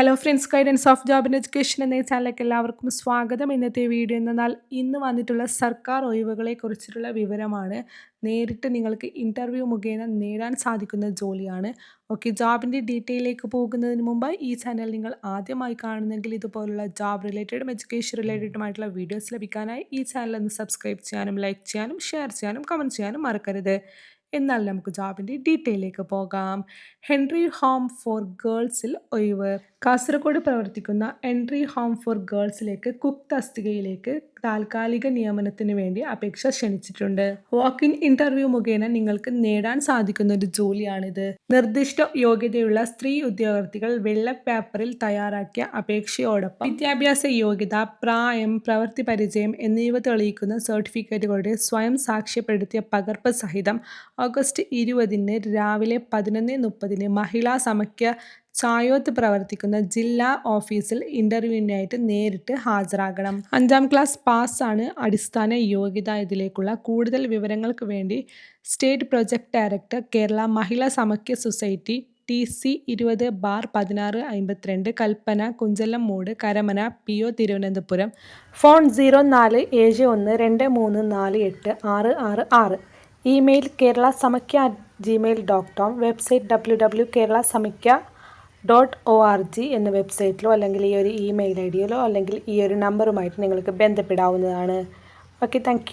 Hello friends guidance of job and education എന്ന ചാനലിലേക്ക് എല്ലാവർക്കും സ്വാഗതം. ഇന്നത്തെ വീഡിയോ എന്നാൽ ഇന്ന് വന്നിട്ടുള്ള സർക്കാർ ഒഴിവുകളെ കുറിച്ചിട്ടുള്ള വിവരമാണ്. നേരിട്ട് നിങ്ങൾക്ക് ഇന്റർവ്യൂ മുഖേന നേടാൻ സാധിക്കുന്ന ജോലിയാണ്. ഓക്കെ ജോബിന്റെ ഡീറ്റെയിലേക്ക് പോകുന്നതിന് മുമ്പ് ഈ ചാനൽ നിങ്ങൾ ആദ്യമായി കാണുന്നെങ്കിൽ ഇതുപോലുള്ള ജോബ് റിലേറ്റഡും എഡ്യൂക്കേഷൻ റിലേറ്റഡുമായിട്ടുള്ള വീഡിയോസ് ലഭിക്കാനായി ഈ ചാനൽ ഒന്ന് സബ്സ്ക്രൈബ് ചെയ്യാനും ലൈക്ക് ചെയ്യാനും ഷെയർ ചെയ്യാനും കമന്റ് ചെയ്യാനും മറക്കരുത്. എന്നാൽ നമുക്ക് ജോബിന്റെ ഡീറ്റെയിലേക്ക് പോകാം. ഹെൻറി ഹോം ഫോർ ഗേൾസിൽ ഒഴിവ്. കാസർഗോഡ് പ്രവർത്തിക്കുന്ന എൻട്രി ഹോം ഫോർ ഗേൾസിലേക്ക് കുക്ക് തസ്തികയിലേക്ക് താൽക്കാലിക നിയമനത്തിന് വേണ്ടി അപേക്ഷ ക്ഷണിച്ചിട്ടുണ്ട്. വാക്ക് ഇൻ ഇന്റർവ്യൂ മുഖേന നിങ്ങൾക്ക് നേടാൻ സാധിക്കുന്ന ഒരു ജോലിയാണിത്. നിർദ്ദിഷ്ട യോഗ്യതയുള്ള സ്ത്രീ ഉദ്യോഗാർത്ഥികൾ വെള്ള പേപ്പറിൽ തയ്യാറാക്കിയ അപേക്ഷയോടൊപ്പം വിദ്യാഭ്യാസ യോഗ്യത പ്രായം പ്രവൃത്തി പരിചയം എന്നിവ തെളിയിക്കുന്ന സർട്ടിഫിക്കറ്റുകളുടെ സ്വയം സാക്ഷ്യപ്പെടുത്തിയ പകർപ്പ് സഹിതം ഓഗസ്റ്റ് ഇരുപതിന് രാവിലെ പതിനൊന്ന് മുപ്പതിന് മഹിളാ സമക്യ ചായോത്ത് പ്രവർത്തിക്കുന്ന ജില്ലാ ഓഫീസിൽ ഇന്റർവ്യൂവിനായിട്ട് നേരിട്ട് ഹാജരാകണം. അഞ്ചാം ക്ലാസ് പാസ്സാണ് അടിസ്ഥാന യോഗ്യത ഇതിലേക്കുള്ള കൂടുതൽ വിവരങ്ങൾക്ക് വേണ്ടി state project director Kerala Mahila Samakhya society T C ഇരുപത് ബാർ പതിനാറ് അമ്പത്തിരണ്ട് Kalpana Kunchalummoodu Karamana P O Thiruvananthapuram phone zero നാല് ഏഴ് ഒന്ന് രണ്ട് മൂന്ന് നാല് എട്ട് ആറ് ആറ് ആറ്. Email Kerala Samakhya Gmail dot com. Website W W Kerala Samakhya dot O R G എന്ന വെബ്സൈറ്റിലോ അല്ലെങ്കിൽ ഈ ഒരു ഇമെയിൽ ഐ ഡിയിലോ അല്ലെങ്കിൽ ഈ ഒരു നമ്പറുമായിട്ട് നിങ്ങൾക്ക് ബന്ധപ്പെടാവുന്നതാണ്. Okay thank